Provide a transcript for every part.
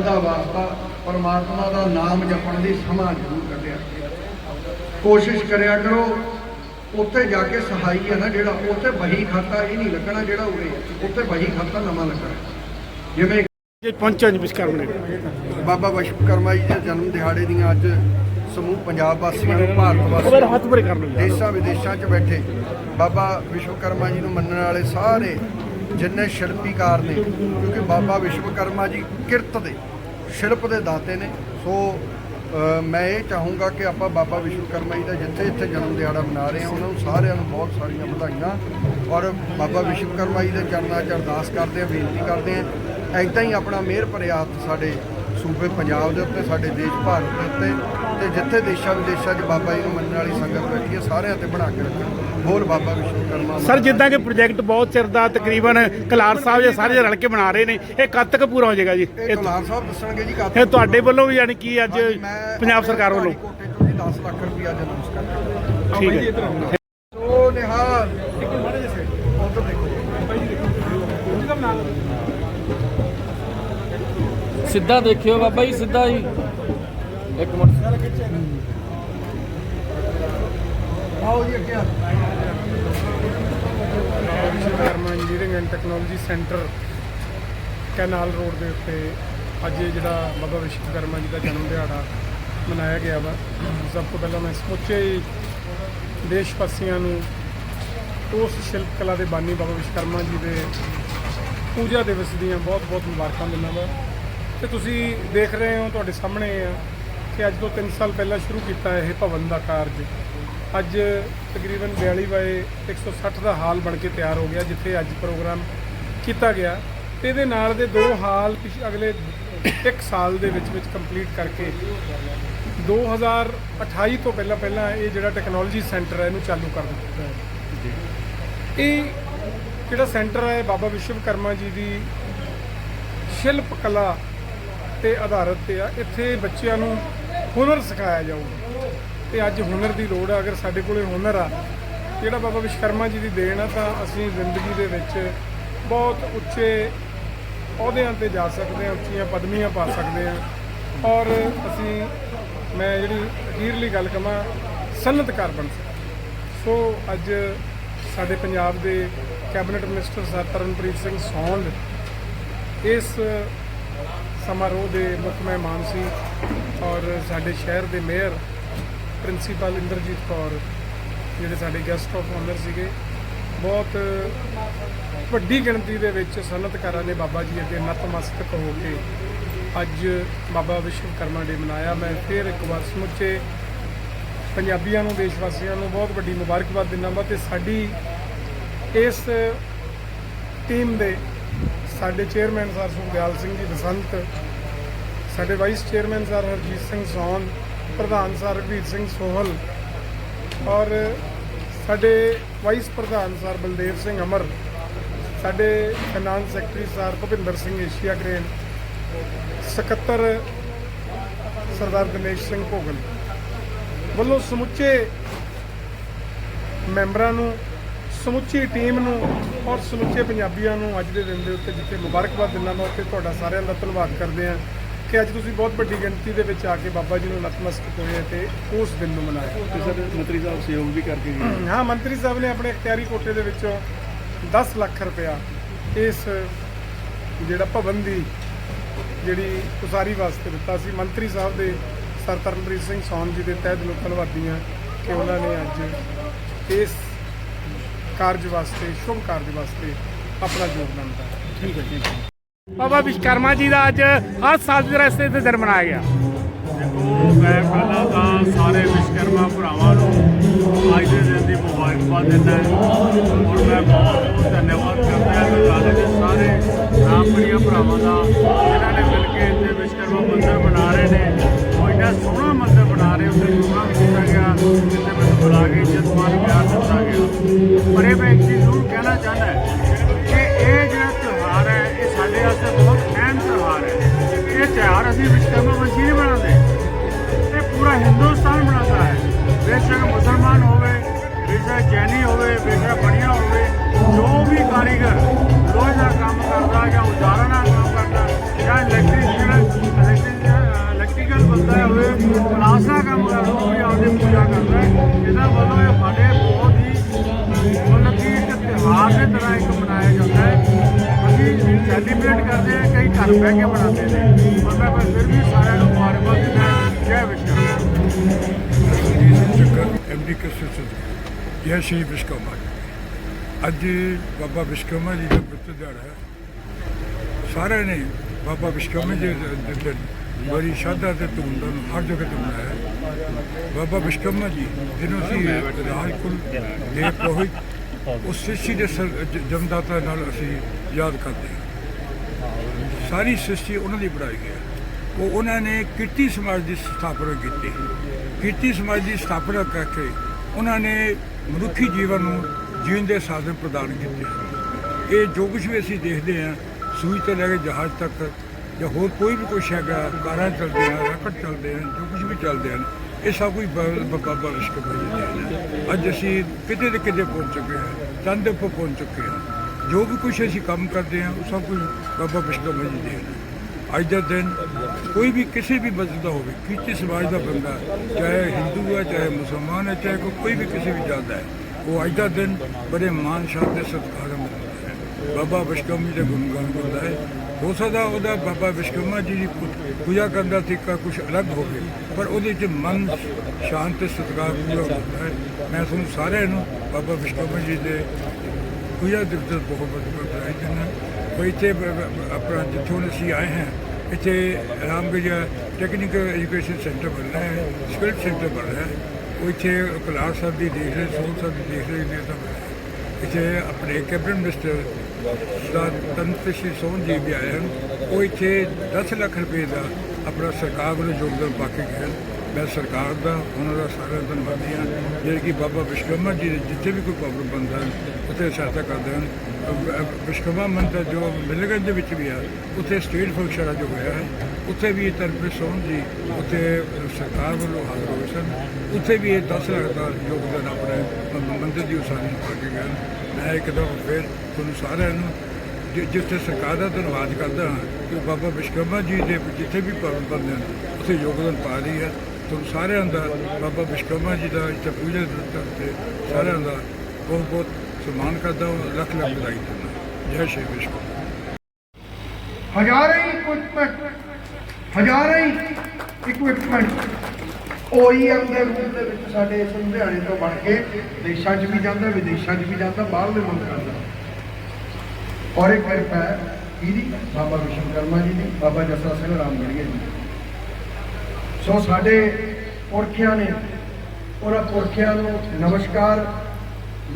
ਰੱਬ ਦਾ ਵਾਸਤਾ ਪਰਮਾਤਮਾ ਦਾ ਨਾਮ ਜਪਣ ਦੀ ਸਮਾਂ ਜ਼ਰੂਰ ਕੱਢਿਆ। ਕੋਸ਼ਿਸ਼ ਕਰਿਆ ਕਰੋ ਉੱਥੇ ਜਾ ਕੇ ਸਹਾਈ ਹੈ ਨਾ ਜਿਹੜਾ ਉੱਥੇ ਬਹੀ ਖਾਤਾ ਇਹ ਨਹੀਂ ਲੱਗਣਾ ਜਿਹੜਾ ਉਰੇ। ਉੱਥੇ ਬਹੀ ਖਾਤਾ ਨਵਾਂ ਲੱਗਣਾ ਜਿਵੇਂ ਜੇ ਪਹੁੰਚਿਆ ਜੀ ਵਿਸ਼ਕਰਮ ਨੇ। ਬਾਬਾ ਵਿਸ਼ਵਕਰਮਾ ਜੀ ਦੇ ਜਨਮ ਦਿਹਾੜੇ ਦੀਆਂ ਅੱਜ ਸਮੂਹ ਪੰਜਾਬ ਵਾਸੀਆਂ ਨੂੰ ਭਾਰਤ ਵਾਸੀਆਂ ਨੂੰ ਹੱਥ ਕਰ ਲਓ ਦੇਸ਼ਾਂ ਵਿਦੇਸ਼ਾਂ 'ਚ ਬੈਠੇ ਬਾਬਾ ਵਿਸ਼ਵਕਰਮਾ ਜੀ ਨੂੰ ਮੰਨਣ ਵਾਲੇ ਸਾਰੇ ਜਿੰਨੇ ਸ਼ਿਲਪੀਕਾਰ ਨੇ, ਕਿਉਂਕਿ ਬਾਬਾ ਵਿਸ਼ਵਕਰਮਾ ਜੀ ਕਿਰਤ ਦੇ, ਸ਼ਿਲਪ ਦੇ ਦਾਤੇ ਨੇ। ਸੋ ਮੈਂ ਇਹ ਚਾਹੂੰਗਾ ਕਿ ਆਪਾਂ ਬਾਬਾ ਵਿਸ਼ਵਕਰਮਾ ਜੀ ਦਾ ਜਿੱਥੇ ਇੱਥੇ ਜਨਮ ਦਿਹਾੜਾ ਮਨਾ ਰਹੇ ਹਾਂ, ਉਹਨਾਂ ਨੂੰ ਸਾਰਿਆਂ ਨੂੰ ਬਹੁਤ ਸਾਰੀਆਂ ਵਧਾਈਆਂ। ਔਰ ਬਾਬਾ ਵਿਸ਼ਵਕਰਮਾ ਜੀ ਦੇ ਚਰਨਾਂ 'ਚ ਅਰਦਾਸ ਕਰਦੇ ਹਾਂ, ਬੇਨਤੀ ਕਰਦੇ ਹਾਂ ਐਦਾਂ ਹੀ ਆਪਣਾ ਮਿਹਰ ਭਰਿਆ ਹੱਥ ਸਾਡੇ ਸੂਬੇ ਪੰਜਾਬ ਦੇ ਉੱਤੇ, ਸਾਡੇ ਦੇਸ਼ ਭਾਰਤ ਦੇ ਉੱਤੇ, ਤੇ ਜਿੱਥੇ ਦੇਸ਼ਾਂ ਵਿਦੇਸ਼ਾਂ 'ਚ ਬਾਬਾ ਜੀ ਨੂੰ ਮੰਨਣ ਵਾਲੀ ਸੰਗਤ ਬੈਠੀ ਹੈ, ਸਾਰਿਆਂ ਤੇ ਬਣਾ ਕੇ ਰੱਖਣ ਬੋਲ ਬਾਬਾ ਵਿਸ਼ਵਕਰਮਾ ਸਰ ਜਿੱਦਾਂ ਕਿ ਪ੍ਰੋਜੈਕਟ ਬਹੁਤ ਚਿਰ ਦਾ ਤਕਰੀਬਨ ਕਲਾਰ ਸਾਹਿਬ ਜਾਂ ਸਾਰੇ ਰਲ ਕੇ ਬਣਾ ਰਹੇ ਨੇ ਇਹ ਕਦ ਤੱਕ ਪੂਰਾ ਹੋ ਜਾਏਗਾ ਜੀ? ਇਹ ਕਲਾਰ ਸਾਹਿਬ ਦੱਸਣਗੇ ਜੀ ਕਾਤ ਇਹ ਤੁਹਾਡੇ ਵੱਲੋਂ ਵੀ ਯਾਨੀ ਕਿ ਅੱਜ ਪੰਜਾਬ ਸਰਕਾਰ ਵੱਲੋਂ। ਕੋਟੇ ਤੋਂ ਜੀ 10 ਲੱਖ ਰੁਪਇਆ ਦੇ ਅਨਾਉਂਸ ਕਰ ਠੀਕ ਹੈ। ਸੋ ਨਿਹਾਲ। ਉਧਰ ਦੇਖੋ ਸਿੱਧਾ ਦੇਖਿਓ ਬਾਬਾ ਜੀ ਸਿੱਧਾ ਜੀ। ਇੱਕ ਮਿੰਟ। ਆਓ ਜੀ ਅੱਗੇ ਆ। Vishwakarma engineering and technology centre canal road ਦੇ ਉੱਤੇ ਅੱਜ ਇਹ ਜਿਹੜਾ ਬਾਬਾ ਵਿਸ਼ਵਕਰਮਾ ਜੀ ਦਾ ਜਨਮ ਦਿਹਾੜਾ ਮਨਾਇਆ ਗਿਆ ਵਾ। ਸਭ ਤੋਂ ਪਹਿਲਾਂ ਮੈਂ ਸਮੁੱਚੇ ਹੀ ਦੇਸ਼ ਵਾਸੀਆਂ ਨੂੰ ਉਸ ਸ਼ਿਲਪ ਕਲਾ ਦੇ ਬਾਨੀ ਬਾਬਾ ਵਿਸ਼ਵਕਰਮਾ ਜੀ ਦੇ ਪੂਜਾ ਦਿਵਸ ਦੀਆਂ ਬਹੁਤ-ਬਹੁਤ ਮੁਬਾਰਕਾਂ ਦਿੰਦਾ ਵਾ। ਤੇ ਤੁਸੀਂ ਦੇਖ ਰਹੇ ਹੋ, ਤੁਹਾਡੇ ਸਾਹਮਣੇ ਆ ਕਿ ਅੱਜ ਤੋਂ 3 ਸਾਲ ਪਹਿਲਾਂ ਸ਼ੁਰੂ ਕੀਤਾ ਇਹ ਭਵਨ ਦਾ ਕਾਰਜ। ਅੱਜ ਤਕਰੀਬਨ 42 ਬਾਏ 160 ਦਾ ਹਾਲ ਬਣ ਕੇ ਤਿਆਰ ਹੋ ਗਿਆ ਜਿੱਥੇ ਅੱਜ ਪ੍ਰੋਗਰਾਮ ਕੀਤਾ ਗਿਆ। ਤੇ ਇਹਦੇ ਨਾਲ ਦੇ ਦੋ ਹਾਲ ਅਗਲੇ 1 ਸਾਲ ਦੇ ਵਿੱਚ ਵਿੱਚ ਕੰਪਲੀਟ ਕਰਕੇ 2028 ਤੋਂ ਪਹਿਲਾਂ ਪਹਿਲਾਂ ਇਹ ਜਿਹੜਾ ਟੈਕਨੋਲੋਜੀ ਸੈਂਟਰ ਹੈ ਇਹਨੂੰ ਚਾਲੂ ਕਰ ਦਿੱਤਾ ਹੈ ਇਹ ਜਿਹੜਾ ਸੈਂਟਰ ਹੈ ਬਾਬਾ ਵਿਸ਼ਵਕਰਮਾ ਜੀ ਦੀ ਸ਼ਿਲਪ ਕਲਾ ਤੇ ਆਧਾਰਿਤ ਤੇ ਆ। ਇੱਥੇ ਬੱਚਿਆਂ ਨੂੰ ਹੁਨਰ ਸਿਖਾਇਆ ਜਾਊਗਾ। ਤੇ ਅੱਜ ਹੁਨਰ ਦੀ ਲੋੜ ਆ, ਅਗਰ ਸਾਡੇ ਕੋਲੇ ਹੁਨਰ ਆ, ਜਿਹੜਾ ਬਾਬਾ ਵਿਸ਼ਵਕਰਮਾ ਜੀ ਦੀ ਦੇਣ ਆ, ਤਾਂ ਅਸੀਂ ਜ਼ਿੰਦਗੀ ਦੇ ਵਿੱਚ ਬਹੁਤ ਉੱਚੇ ਅਹੁਦਿਆਂ ਤੇ ਜਾ ਸਕਦੇ ਹਾਂ, ਉੱਚੀਆਂ ਪਦਵੀਆਂ ਪਾ ਸਕਦੇ ਹਾਂ। ਔਰ ਅਸੀਂ, ਮੈਂ ਜਿਹੜੀ ਅਖੀਰਲੀ ਗੱਲ ਕਵਾਂ ਸਨਅਤਕਾਰ ਬਣ ਸਕਦੇ ਸੋ ਅੱਜ ਸਾਡੇ ਪੰਜਾਬ ਦੇ cabinet minister sir Tarunpreet Singh Sond ਇਸ ਸਮਾਰੋਹ ਦੇ ਮੁੱਖ ਮਹਿਮਾਨ ਸੀ ਔਰ ਸਾਡੇ ਸ਼ਹਿਰ ਦੇ ਮੇਅਰ ਪ੍ਰਿੰਸੀਪਲ ਇੰਦਰਜੀਤ ਕੌਰ ਜਿਹੜੇ ਸਾਡੇ ਗੈਸਟ ਆਫ ਆਨਰ ਸੀਗੇ। ਬਹੁਤ ਵੱਡੀ ਗਿਣਤੀ ਦੇ ਵਿੱਚ ਸਨਅਤਕਾਰਾਂ ਨੇ ਬਾਬਾ ਜੀ ਅੱਗੇ ਨਤਮਸਤਕ ਹੋ ਕੇ ਅੱਜ ਬਾਬਾ ਵਿਸ਼ਵਕਰਮਾ ਡੇ ਮਨਾਇਆ। ਮੈਂ ਫਿਰ ਇੱਕ ਵਾਰ ਸਮੁੱਚੇ ਪੰਜਾਬੀਆਂ ਨੂੰ ਦੇਸ਼ ਵਾਸੀਆਂ ਨੂੰ ਬਹੁਤ ਵੱਡੀ ਮੁਬਾਰਕਬਾਦ ਦਿੰਦਾ ਵਾ ਤੇ ਸਾਡੀ ਇਸ ਟੀਮ ਦੇ ਸਾਡੇ ਚੇਅਰਮੈਨ ਸਰ ਸੁਖਦਿਆਲ ਸਿੰਘ ਜੀ, ਬਸੰਤ, ਸਾਡੇ vice chairman sir Harjeet Singh Saun ਪ੍ਰਧਾਨ ਸਰ ਰਘਵੀਰ ਸਿੰਘ ਸੋਹਲ ਔਰ ਸਾਡੇ ਵਾਈਸ ਪ੍ਰਧਾਨ ਸਰ ਬਲਦੇਵ ਸਿੰਘ ਅਮਰ, ਸਾਡੇ finance secretary sir Bhupinder Singh Asia grain, ਸਕੱਤਰ ਸਰਦਾਰ ਗਣੇਸ਼ ਸਿੰਘ ਭੋਗਲ ਵੱਲੋਂ ਸਮੁੱਚੇ ਮੈਂਬਰਾਂ ਨੂੰ, ਸਮੁੱਚੀ ਟੀਮ ਨੂੰ ਔਰ ਸਮੁੱਚੇ ਪੰਜਾਬੀਆਂ ਨੂੰ ਅੱਜ ਦੇ ਦਿਨ ਦੇ ਉੱਤੇ ਜਿੱਥੇ ਮੁਬਾਰਕਬਾਦ ਦਿੰਦਾ ਮੈਂ ਉੱਥੇ ਤੁਹਾਡਾ ਸਾਰਿਆਂ ਦਾ ਧੰਨਵਾਦ ਕਰਦੇ ਹਾਂ। ਕਿ ਅੱਜ ਤੁਸੀਂ ਬਹੁਤ ਵੱਡੀ ਗਿਣਤੀ ਦੇ ਵਿੱਚ ਆ ਕੇ ਬਾਬਾ ਜੀ ਨੂੰ ਨਤਮਸਤਕ ਹੋਏ ਤੇ ਉਸ ਦਿਨ ਨੂੰ ਮਨਾਇਆ। ਤੇ ਸਰ ਮੰਤਰੀ ਸਾਹਿਬ ਸਹਿਯੋਗ ਵੀ ਕਰਕੇ ਗਏ ਹਾਂ ਮੰਤਰੀ ਸਾਹਿਬ ਨੇ ਆਪਣੇ ਇਖਤਿਆਰੀ ਕੋਟੇ ਦੇ ਵਿੱਚੋਂ 10 ਲੱਖ ਰੁਪਇਆ ਇਸ ਜਿਹੜਾ ਭਵਨ ਦੀ ਜਿਹੜੀ ਉਸਾਰੀ ਵਾਸਤੇ ਦਿੱਤਾ ਸੀ। ਮੰਤਰੀ ਸਾਹਿਬ ਦੇ ਸਰ ਤਰਨਪ੍ਰੀਤ ਸਿੰਘ ਸੌਨ ਜੀ ਦੇ ਤਹਿ ਦਿਲੋਂ ਧੰਨਵਾਦੀ ਹਾਂ ਕਿ ਉਹਨਾਂ ਨੇ ਅੱਜ ਇਸ ਕਾਰਜ ਵਾਸਤੇ ਸ਼ੁਭ ਕਾਰਜ ਵਾਸਤੇ ਆਪਣਾ ਯੋਗਦਾਨ ਦਿੱਤਾ। ਠੀਕ ਹੈ ਜੀ ਬਾਬਾ ਵਿਸ਼ਕਰਮਾ ਜੀ ਦਾ ਅੱਜ ਹਰ ਸਾਲ ਦੀ ਰਸਤੇ ਤੇ ਦਿਨ ਮਨਾਇਆ ਗਿਆ। ਦੇਖੋ, ਮੈਂ ਪਹਿਲਾਂ ਤਾਂ ਸਾਰੇ ਵਿਸ਼ਕਰਮਾ ਭਰਾਵਾਂ ਨੂੰ ਅੱਜ ਦੇ ਦਿਨ ਦੀ ਮੁਬਾਰਕਬਾਦ ਦਿੰਦਾ ਔਰ ਮੈਂ ਬਹੁਤ ਬਹੁਤ ਧੰਨਵਾਦ ਕਰਦਾ ਹਾਂ ਬਟਾਲੇ ਦੇ ਸਾਰੇ ਰਾਮਪੜੀਆ ਭਰਾਵਾਂ ਦਾ, ਜਿਨ੍ਹਾਂ ਨੇ ਮਿਲ ਕੇ ਇੱਥੇ ਵਿਸ਼ਕਰਮਾ ਮੰਦਿਰ ਬਣਾ ਰਹੇ ਨੇ। ਉਹ ਇੰਨਾ ਸੋਹਣਾ ਮੰਦਿਰ ਬਣਾ ਰਹੇ, ਉੱਥੇ ਪ੍ਰੋਗਰਾਮ ਕੀਤਾ ਗਿਆ, ਜਿੱਥੇ ਮੈਨੂੰ ਬੁਲਾ ਕੇ ਇੱਜ਼ਤ ਮਾਨ ਪਿਆਰ ਦਿੱਤਾ ਗਿਆ। ਪਰ ਇਹ ਮੈਂ ਇੱਕ ਚੀਜ਼ ਜ਼ਰੂਰ ਕਹਿਣਾ ਚਾਹੁੰਦਾ ਹੋਵੇ ਜੈਨੀ ਹੋਵੇ ਬੇਸ਼ਰਾ ਬਣਿਆ ਹੋਵੇ, ਜੋ ਵੀ ਕਾਰੀਗਰ ਲੋਹੇ ਦਾ ਕੰਮ ਕਰਦਾ ਜਾਂ ਉਜਾਰਾ ਦਾ ਕੰਮ ਕਰਦਾ, ਜਾਂ ਇਲੈਕਟ੍ਰੀਸ਼ੀਅਨ ਇਲੈਕਟ੍ਰੀਕਲ ਬੰਦਾ ਹੋਵੇ ਕਲਾਸ ਦਾ ਕੰਮ ਕਰਦਾ, ਉਹ ਵੀ ਆਪਦੇ ਪੂਜਾ ਕਰਦਾ ਇਹਦਾ ਵੱਲੋਂ ਇਹ ਸਾਡੇ ਬਹੁਤ ਹੀ ਮਤਲਬ ਕਿ ਇੱਕ ਤਿਉਹਾਰ ਦੇ ਤਰ੍ਹਾਂ ਇੱਕ ਮਨਾਇਆ ਜਾਂਦਾ ਹੈ। ਅਸੀਂ ਸੈਲੀਬ੍ਰੇਟ ਕਰਦੇ ਹਾਂ, ਕਈ ਘਰ ਬਹਿ ਕੇ ਮਨਾਉਂਦੇ ਨੇ। ਮਤਲਬ ਫਿਰ ਵੀ ਸਾਰਿਆਂ ਨੂੰ ਮੁਬਾਰਕਾਂ ਦਿੰਦਾ ਜੈ ਵਿਸ਼ਵ। ਐਮਡੀ ਕਸਟੂਸ਼ਨ ਜੈ ਸ਼੍ਰੀ ਵਿਸ਼ਕਰਮਾ ਜੀ। ਅੱਜ ਬਾਬਾ ਵਿਸ਼ਕਰਮਾ ਜੀ ਦਾ ਪੁੱਤ ਦਿਹਾੜਾ ਹੈ। ਸਾਰਿਆਂ ਨੇ ਬਾਬਾ ਵਿਸ਼ਕਰਮਾ ਜੀ ਦੇ ਦਿਨ ਬੜੀ ਸ਼ਰਧਾ ਤੇ ਧੂਮਧਾਮ ਹਰ ਜਗ੍ਹਾ ਤੇ ਮਨਾਇਆ ਬਾਬਾ ਵਿਸ਼ਕਰਮਾ ਜੀ, ਜਿਹਨੂੰ ਅਸੀਂ ਰਾਜਕੁਲ ਦੇ ਪ੍ਰੋਹਿਤ ਉਸ ਸ੍ਰਿਸ਼ਟੀ ਦੇ ਸਰ- ਜਨਮਦਾਤਾ ਨਾਲ ਅਸੀਂ ਯਾਦ ਕਰਦੇ ਹਾਂ। ਸਾਰੀ ਸ੍ਰਿਸ਼ਟੀ ਉਹਨਾਂ ਦੀ ਬਣਾਈ ਗਈ ਉਹ ਉਹਨਾਂ ਨੇ ਕਿਰਤੀ ਸਮਾਜ ਦੀ ਸਥਾਪਨਾ ਕੀਤੀ। ਕਿਰਤੀ ਸਮਾਜ ਦੀ ਸਥਾਪਨਾ ਕਰਕੇ ਉਹਨਾਂ ਨੇ ਮਨੁੱਖੀ ਜੀਵਨ ਨੂੰ ਜੀਣ ਦੇ ਸਾਧਨ ਪ੍ਰਦਾਨ ਕੀਤੇ ਇਹ ਜੋ ਕੁਝ ਵੀ ਅਸੀਂ ਦੇਖਦੇ ਹਾਂ, ਸੂਈ ਤੋਂ ਲੈ ਕੇ ਜਹਾਜ਼ ਤੱਕ ਜਾਂ ਹੋਰ ਕੋਈ ਵੀ ਕੁਛ ਹੈਗਾ, ਕਾਰਾਂ ਚੱਲਦੇ ਹਨ ਰਾਕਟ ਚੱਲਦੇ ਹਨ, ਜੋ ਕੁਝ ਵੀ ਚੱਲਦੇ ਹਨ, ਇਹ ਸਭ ਕੁਝ ਬ- ਬਾਬਾ ਵਿਸ਼ਕਰਮਾ ਜੀ ਦੇ ਦੇਣ ਅੱਜ ਅਸੀਂ ਕਿਤੇ ਤੇ ਕਿਤੇ ਪਹੁੰਚ ਚੁੱਕੇ ਹਾਂ, ਚੰਦ ਉੱਪਰ ਪਹੁੰਚ ਚੁੱਕੇ ਹਾਂ। ਜੋ ਵੀ ਕੁਝ ਅਸੀਂ ਕੰਮ ਕਰਦੇ ਹਾਂ, ਉਹ ਸਭ ਕੁਝ ਬਾਬਾ ਵਿਸ਼ਕਰਮਾ ਜੀ ਦੇ ਦੇਣ ਅੱਜ ਦਾ ਦਿਨ ਕੋਈ ਵੀ ਕਿਸੇ ਵੀ ਮਜ਼ਹਬ ਦਾ ਹੋਵੇ ਕਿਸੇ ਸਮਾਜ ਦਾ ਬੰਦਾ ਚਾਹੇ ਹਿੰਦੂ ਹੈ, ਚਾਹੇ ਮੁਸਲਮਾਨ ਹੈ, ਚਾਹੇ ਕੋਈ- ਵੀ ਕਿਸੇ ਵੀ ਜਾਤ ਦਾ ਹੈ, ਉਹ ਅੱਜ ਦਾ ਦਿਨ ਬੜੇ ਮਾਣ ਸ਼ਾਨ ਤੇ ਸਤਿਕਾਰ ਨਾਲ ਹੈ। ਬਾਬਾ ਵਿਸ਼ਕਰਮਾ ਜੀ ਦੇ ਗੁਣਗਾਨ ਕਰਦਾ ਹੈ। ਹੋ ਸਕਦਾ ਉਹਦਾ ਬਾਬਾ ਵਿਸ਼ਕਰਮਾ ਜੀ ਦੀ ਪੂਜਾ ਕਰਨ ਦਾ ਤਰੀਕਾ ਕੁਝ ਅਲੱਗ ਹੋਵੇ, ਪਰ ਉਹਦੇ 'ਚ ਮਨ ਸ਼ਾਂਤ ਤੇ ਸਤਿਕਾਰ ਪੂਰਾ ਹੁੰਦਾ ਹੈ। ਮੈਂ ਤੁਹਾਨੂੰ ਸਾਰਿਆਂ ਨੂੰ ਬਾਬਾ ਵਿਸ਼ਕਰਮਾ ਜੀ ਦੇ ਪੂਜਾ ਦਿਵਸ ਬਹੁਤ ਬਹੁਤ ਵਧਾਈ ਦਿੰਦਾ ਕੋਈ ਇੱਥੇ ਬ- ਬ- ਆਪਣਾ ਜਿੱਥੋਂ ਅਸੀਂ ਆਏ ਹਾਂ, ਇੱਥੇ ਰਾਮਗੜੀਆ ਟੈਕਨੀਕਲ ਐਜੂਕੇਸ਼ਨ ਸੈਂਟਰ ਬਣ ਰਿਹਾ ਹੈ ਸਕਿੱਲ ਸੈਂਟਰ ਬਣ ਰਿਹਾ ਹੈ। ਉਹ ਇੱਥੇ ਕਲਾਸ ਸਾਹਿਬ ਦੀ ਦੇਖ ਰਹੇ, ਸੋਹਣ ਸਾਹਿਬ ਦੀ ਦੇਖ ਰਹੇ ਨੇ ਤਾਂ ਇੱਥੇ ਆਪਣੇ ਕੈਬਨਿਟ ਮਿਨਿਸਟਰ ਸਰਦਾਰ ਤਨਤ ਸ਼੍ਰੀ ਸੋਹਨ ਜੀ ਵੀ ਆਏ ਹਨ। ਉਹ ਇੱਥੇ 10 ਲੱਖ ਰੁਪਏ ਦਾ ਆਪਣਾ ਸਰਕਾਰ ਵੱਲੋਂ ਯੋਗਦਾਨ ਪਾ ਕੇ ਗਏ ਹਨ। ਮੈਂ ਸਰਕਾਰ ਦਾ, ਉਹਨਾਂ ਦਾ ਸਾਰਿਆਂ ਦਾ ਧੰਨਵਾਦੀ ਹਾਂ। ਜਿਹੜੇ ਕਿ ਬਾਬਾ ਵਿਸ਼ਕਰਮਾ ਜੀ ਦੇ ਜਿੱਥੇ ਵੀ ਕੋਈ ਪ੍ਰੋਬਲਮ ਬਣਦਾ ਉੱਥੇ ਸਹਾਇਤਾ ਕਰਦੇ ਹਨ। ਅਹ ਮੰਦਰ ਜੋ ਮਿਲਗੰਜ ਦੇ ਵਿੱਚ ਵੀ ਆ ਉੱਥੇ ਸਟੇਟ ਫੰਕਸ਼ਨ ਜੋ ਹੋਇਆ ਹੈ। ਉੱਥੇ ਵੀ ਤਰਫੇ ਸੋਹਣ ਜੀ, ਉੱਥੇ ਸਰਕਾਰ ਵੱਲੋਂ ਹਾਜ਼ਰ ਹੋਏ ਸਨ। ਉੱਥੇ ਵੀ ਇਹ 10 ਲੱਖ ਦਾ ਯੋਗਦਾਨ ਆਪਣੇ ਮ- ਮੰਦਰ ਦੀ ਉਸਾਰੀ ਪਾ ਕੇ ਗਏ ਹਨ। ਮੈਂ ਇੱਕ ਦਫਾ ਫਿਰ ਤੁਹਾਨੂੰ ਸਾਰਿਆਂ ਨੂੰ ਜਿ- ਜਿੱਥੇ ਸਰਕਾਰ ਦਾ ਧੰਨਵਾਦ ਕਰਦਾ ਹਾਂ ਕਿ ਬਾਬਾ ਵਿਸ਼ਕਰਮਾ ਜੀ ਦੇ ਜਿੱਥੇ ਵੀ ਪ੍ਰੋਬਲਮ ਬਣਦੇ ਹਨ, ਉੱਥੇ ਯੋਗਦਾਨ ਪਾ ਰਹੀ ਹੈ। ਤੁਹਾਨੂੰ ਸਾਰਿਆਂ ਦਾ ਬਾਬਾ ਵਿਸ਼ਕਰਮਾ ਜੀ ਦਾ ਇੱਥੇ ਪੂਜਾ ਦੇ ਸਾਰਿਆਂ ਦਾ ਬਹੁਤ ਬਹੁਤ ਸਨਮਾਨ ਕਰਦਾ ਹਾਂ, ਲੱਖ ਲੱਖ ਵਧਾਈ ਦਿੰਦਾ ਜੈ ਸ਼੍ਰੀ ਵਿਸ਼ਕਰਮਾ ਹਜ਼ਾਰਾਂ ਹੀ ਇਕਵਿਪਮੈਂਟ ਹਜ਼ਾਰਾਂ ਹੀ ਇਕਵਿਪਮੈਂਟ OEM ਦੇ ਰੂਪ ਦੇ ਵਿੱਚ ਸਾਡੇ ਇਸ ਲੁਧਿਆਣੇ ਤੋਂ ਬਣ ਕੇ ਦੇਸ਼ਾਂ 'ਚ ਵੀ ਜਾਂਦਾ, ਵਿਦੇਸ਼ਾਂ 'ਚ ਵੀ ਜਾਂਦਾ ਬਾਹਰਲੇ ਮੁਲਕਾਂ 'ਚ ਔਰ ਇੱਕ ਕਿਰਪਾ ਹੈ ਇਹਦੀ ਬਾਬਾ ਵਿਸ਼ਵਕਰਮਾ ਜੀ ਦੀ, ਬਾਬਾ ਜੱਸਾ ਸਿੰਘ ਰਾਮ ਰਾਮਗੜੀਆ ਜੀ ਸੋ ਸਾਡੇ ਪੁਰਖਿਆਂ ਨੇ ਉਹਨਾਂ ਪੁਰਖਿਆਂ ਨੂੰ ਨਮਸਕਾਰ,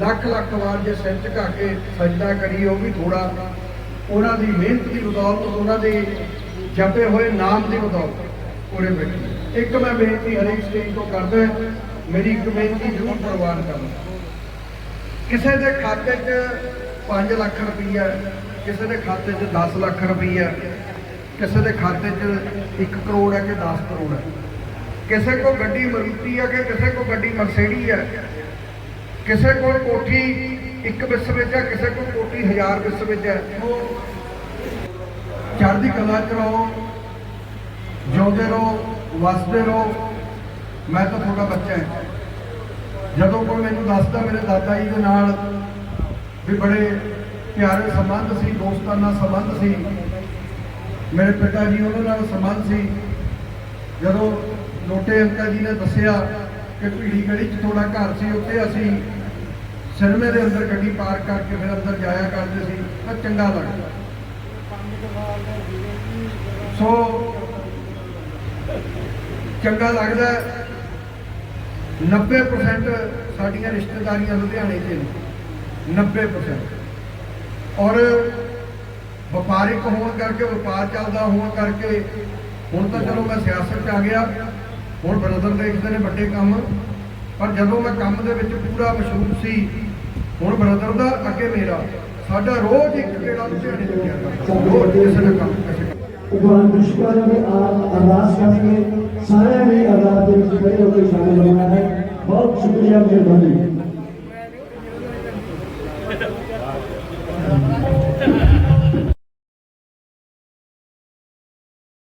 ਲੱਖ ਲੱਖ ਵਾਰ ਜੇ ਸਿਰ ਝੁਕਾ ਕੇ ਸਜਦਾ ਕਰੀ, ਉਹ ਵੀ ਥੋੜਾ ਉਹਨਾਂ ਦੀ ਮਿਹਨਤ ਦੀ ਬਦੌਲਤ ਉਹਨਾਂ ਦੇ ਜਪੇ ਹੋਏ ਨਾਮ ਦੀ ਬਦੌਲਤ ਉਹਨੇ ਬੈਠੀ ਇੱਕ ਮੈਂ ਬੇਨਤੀ ਹਰੇਕ ਸਟੇਜ ਤੋਂ ਕਰਦਾ, ਮੇਰੀ ਇੱਕ ਬੇਨਤੀ ਜ਼ਰੂਰ ਪ੍ਰਵਾਨ ਕਰਨਾ ਕਿਸੇ ਦੇ ਖਾਤੇ 'ਚ 5 ਲੱਖ ਰੁਪਈਆ, ਕਿਸੇ ਦੇ ਖਾਤੇ 'ਚ 10 ਲੱਖ ਰੁਪਈਆ ਕਿਸੇ ਦੇ ਖਾਤੇ 'ਚ 1 ਕਰੋੜ ਹੈ ਕਿ 10 ਕਰੋੜ ਹੈ। ਕਿਸੇ ਕੋ ਗੱਡੀ ਮਰੂਤੀ ਹੈ ਕਿ ਕਿਸੇ ਕੋ ਗੱਡੀ ਮਰਸੀਡੀ ਹੈ। ਕਿਸੇ ਕੋਲ ਕੋਠੀ ਇੱਕ ਵਿਸ ਵਿੱਚ ਹੈ, ਕਿਸੇ ਕੋਲ ਕੋਠੀ ਹਜ਼ਾਰ ਵਿਸ ਵਿੱਚ ਹੈ। ਉਹ ਚੜ੍ਹਦੀ ਕਲਾ ਚ ਰਹੋ, ਜਿਉਂਦੇ ਰਹੋ, ਵਸਦੇ ਰਹੋ। ਮੈਂ ਤਾਂ ਤੁਹਾਡਾ ਬੱਚਾ ਹਾਂ। ਜਦੋਂ ਕੋਈ ਮੈਨੂੰ ਦੱਸਦਾ ਮੇਰੇ ਦਾਦਾ ਜੀ ਦੇ ਨਾਲ ਵੀ ਬੜੇ ਪਿਆਰੇ ਸੰਬੰਧ ਸੀ, ਦੋਸਤਾਨਾ ਸੰਬੰਧ ਸੀ ਮੇਰੇ ਪਿਤਾ ਜੀ ਉਹਨਾਂ ਨਾਲ ਸੰਬੰਧ ਸੀ। ਜਦੋਂ ਲੋਟੇ ਅੰਕਲ ਜੀ ਨੇ ਦੱਸਿਆ ਕਿ ਭੀੜੀ ਗਲੀ 'ਚ ਤੁਹਾਡਾ ਘਰ ਸੀ, ਉੱਥੇ ਅਸੀਂ ਸਿਨੇਮੇ ਦੇ ਅੰਦਰ ਗੱਡੀ ਪਾਰਕ ਕਰਕੇ ਫਿਰ ਅੰਦਰ ਜਾਇਆ ਕਰਦੇ ਸੀ। ਤਾਂ ਚੰਗਾ ਲੱਗਦਾ। ਸੋ, ਚੰਗਾ ਲੱਗਦਾ ਹੈ। 90% ਸਾਡੀਆਂ ਰਿਸ਼ਤੇਦਾਰੀਆਂ ਲੁਧਿਆਣੇ 'ਚ ਨੇ। 90% ਔਰ ਵਪਾਰਿਕ ਹੋਣ ਕਰਕੇ, ਵਪਾਰ ਚੱਲਦਾ ਹੋਣ ਕਰਕੇ, ਹੁਣ ਤਾਂ ਚਲੋ ਮੈਂ ਸਿਆਸਤ 'ਚ ਆ ਗਿਆ, ਹੁਣ ਬ੍ਰਦਰ ਦੇਖਦੇ ਨੇ ਵੱਡੇ ਕੰਮ, ਪਰ ਜਦੋਂ ਮੈਂ ਕੰਮ ਦੇ ਵਿੱਚ ਪੂਰਾ ਮਸ਼ਹੂਰ ਸੀ, ਹੁਣ ਬ੍ਰਦਰ ਦਾ ਅੱਗੇ ਮੇਰਾ, ਸਾਡਾ ਰੋਜ਼ ਇੱਕ ਕਿਹੜਾ ਲੁਧਿਆਣੇ ਚ ਰੋਜ਼ ਕਿਸੇ ਨਾ ਕੰਮ, ਕਿਸੇ ਭਗਵਾਨ ਵਿਸ਼ਵਕਰਮਾ ਦੇ ਅਰਦਾਸ ਕਰਕੇ ਸਾਰਿਆਂ ਨੇ ਅਰਦਾਸ ਦੇ ਵਿੱਚ ਖੜੇ ਹੋ ਕੇ ਸ਼ਾਮਿਲ ਹੋਣਾ ਹੈ। ਬਹੁਤ ਸ਼ੁਕਰੀਆ, ਮਿਹਰਬਾਨੀ।